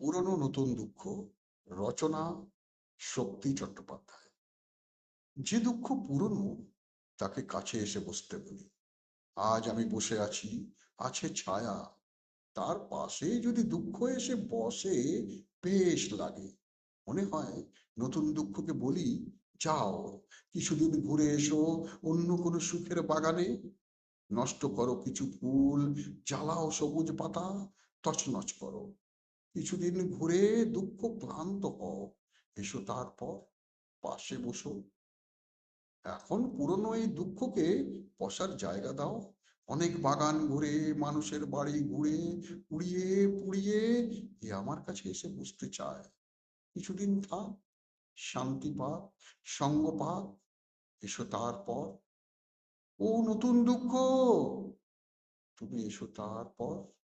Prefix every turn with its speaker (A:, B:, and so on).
A: পুরনো নতুন দুঃখ, রচনা শক্তি চট্টোপাধ্যায়। যে দুঃখ পুরনো তাকে কাছে এসে বসতে বলি। আজ আমি বসে আছি, আছে ছায়া। তার পাশে যদি দুঃখ এসে বসে, বেশ লাগে। মনে হয় নতুন দুঃখকে বলি, যাও, কিছুদিন ঘুরে এসো অন্য কোনো সুখের বাগানে। নষ্ট করো কিছু ফুল, জ্বালাও সবুজ পাতা, তছনছ করো। কিছুদিন ঘুরে দুঃখ ক্লান্ত হও। এসো তারপর পাশে বসো। এখন পুরনো এই দুঃখকে বসার জায়গা দাও। অনেক বাগান ঘুরে, মানুষের বাড়ি ঘুরে পুড়িয়ে পুড়িয়ে এ আমার কাছে এসে বসতে চায়। কিছুদিন থাক, শান্তি পাক, সঙ্গ পাক, এসো তারপর। ও নতুন দুঃখ! তুমি এসো তারপর।